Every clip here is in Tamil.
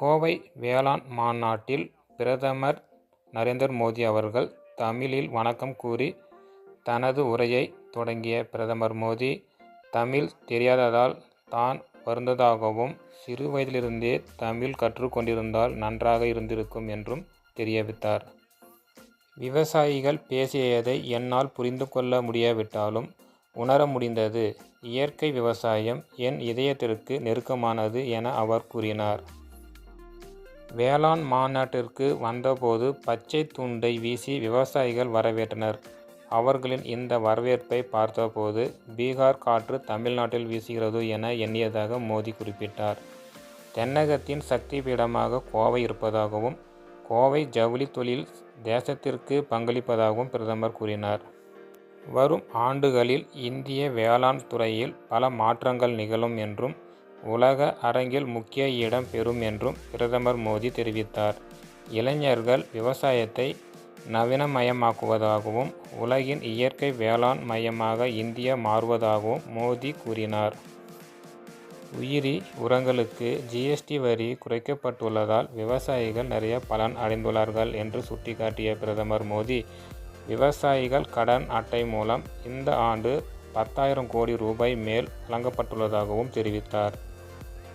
கோவை வேளாண் மாநாட்டில் பிரதமர் நரேந்திர மோடி அவர்கள் தமிழில் வணக்கம் கூறி தனது உரையை தொடங்கிய பிரதமர் மோடி தமிழ் தெரியாததால் தான் வருந்ததாகவும் சிறு வயதிலிருந்தே தமிழ் கற்றுக்கொண்டிருந்தால் நன்றாக இருந்திருக்கும் என்றும் தெரிவித்தார். விவசாயிகள் பேசியதை என்னால் புரிந்து கொள்ள முடியாவிட்டாலும் உணர முடிந்தது. இயற்கை விவசாயம் என் இதயத்திற்கு நெருக்கமானது என அவர் கூறினார். வேளாண் மாநாட்டிற்கு வந்தபோது பச்சை துண்டை வீசி விவசாயிகள் வரவேற்றனர். அவர்களின் இந்த வரவேற்பை பார்த்தபோது பீகார் காற்று தமிழ்நாட்டில் வீசுகிறது என எண்ணியதாக மோடி குறிப்பிட்டார். தென்னகத்தின் சக்தி பீடமாக கோவை இருப்பதாகவும் கோவை ஜவுளி தொழில் தேசத்திற்கு பங்களிப்பதாகவும் பிரதமர் கூறினார். வரும் ஆண்டுகளில் இந்திய வேளாண் துறையில் பல மாற்றங்கள் நிகழும் என்றும் உலக அரங்கில் முக்கிய இடம் பெறும் என்றும் பிரதமர் மோடி தெரிவித்தார். இளைஞர்கள் விவசாயத்தை நவீனமயமாக்குவதாகவும் உலகின் இயற்கை வேளாண் மையமாக இந்தியா மாறுவதாகவும் மோடி கூறினார். உயிரி உரங்களுக்கு ஜிஎஸ்டி வரி குறைக்கப்பட்டுள்ளதால் விவசாயிகள் நிறைய பலன் அடைந்துள்ளார்கள் என்று சுட்டிக்காட்டிய பிரதமர் மோடி விவசாயிகள் கடன் அட்டை மூலம் இந்த ஆண்டு பத்தாயிரம் கோடி ரூபாய் மேல் வழங்கப்பட்டுள்ளதாகவும் தெரிவித்தார்.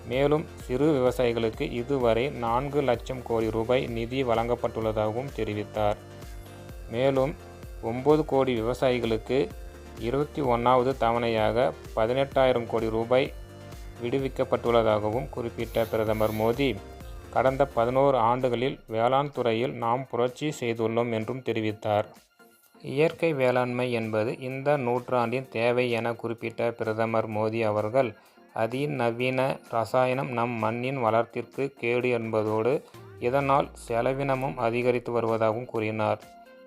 மேலும் சிறு விவசாயிகளுக்கு இதுவரை நான்கு லட்சம் கோடி ரூபாய் நிதி வழங்கப்பட்டுள்ளதாகவும் தெரிவித்தார். மேலும் ஒன்பது கோடி விவசாயிகளுக்கு இருபத்தி ஒன்றாவது தவணையாக பதினெட்டாயிரம் கோடி ரூபாய் விடுவிக்கப்பட்டுள்ளதாகவும் குறிப்பிட்ட பிரதமர் மோடி கடந்த பதினோரு ஆண்டுகளில் வேளாண் துறையில் நாம் புரட்சி செய்துள்ளோம் என்றும் தெரிவித்தார். இயற்கை வேளாண்மை என்பது இந்த நூற்றாண்டின் தேவை என குறிப்பிட்ட பிரதமர் மோடி அவர்கள் அதிநவீன ரசாயனம் நம் மண்ணின் வளத்திற்கு கேடு என்பதோடு இதனால் செலவினமும் அதிகரித்து வருவதாகவும் கூறினார்.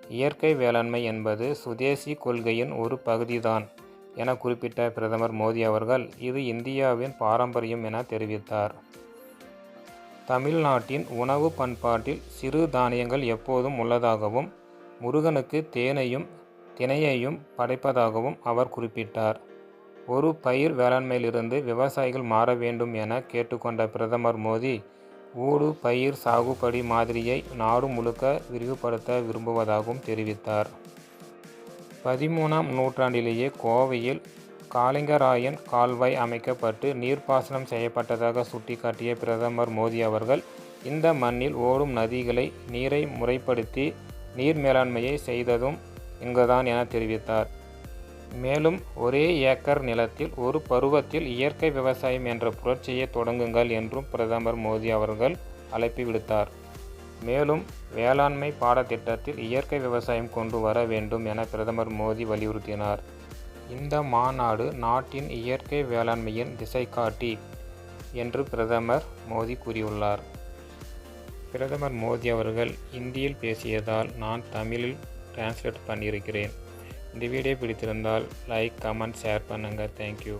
இயற்கை வேளாண்மை என்பது சுதேசி கொள்கையின் ஒரு பகுதிதான் என குறிப்பிட்ட பிரதமர் மோடி அவர்கள் இது இந்தியாவின் பாரம்பரியம் என தெரிவித்தார். தமிழ்நாட்டின் உணவு பண்பாட்டில் சிறு தானியங்கள் எப்போதும் உள்ளதாகவும் முருகனுக்கு தேனையும் தினையையும் படைப்பதாகவும் அவர் குறிப்பிட்டார். ஒரு பயிர் வேளாண்மையிலிருந்து விவசாயிகள் மாற வேண்டும் என கேட்டுக்கொண்ட பிரதமர் மோடி ஊடு பயிர் சாகுபடி மாதிரியை நாடு முழுக்க விரிவுபடுத்த விரும்புவதாகவும் தெரிவித்தார். பதிமூணாம் நூற்றாண்டிலேயே கோவையில் காலிங்கராயன் கால்வாய் அமைக்கப்பட்டு நீர்ப்பாசனம் செய்யப்பட்டதாக சுட்டிக்காட்டிய பிரதமர் மோடி அவர்கள் இந்த மண்ணில் ஓடும் நதிகளை நீரை முறைப்படுத்தி நீர் மேலாண்மையை செய்ததும் இங்குதான் என தெரிவித்தார். மேலும் ஒரே ஏக்கர் நிலத்தில் ஒரு பருவத்தில் இயற்கை விவசாயம் என்ற புரட்சியை தொடங்குங்கள் என்றும் பிரதமர் மோடி அவர்கள் அழைப்பு விடுத்தார். மேலும் வேளாண்மை பாடத்திட்டத்தில் இயற்கை விவசாயம் கொண்டு வர வேண்டும் என பிரதமர் மோடி வலியுறுத்தினார். இந்த மாநாடு நாட்டின் இயற்கை வேளாண்மையின் திசைகாட்டி என்று பிரதமர் மோடி கூறியுள்ளார். பிரதமர் மோடி அவர்கள் இந்தியில் பேசியதால் நான் தமிழில் டிரான்ஸ்லேட் பண்ணியிருக்கிறேன். இந்த வீடியோ பிடித்திருந்தால் லைக் கமெண்ட் ஷேர் பண்ணுங்கள் தேங்க்யூ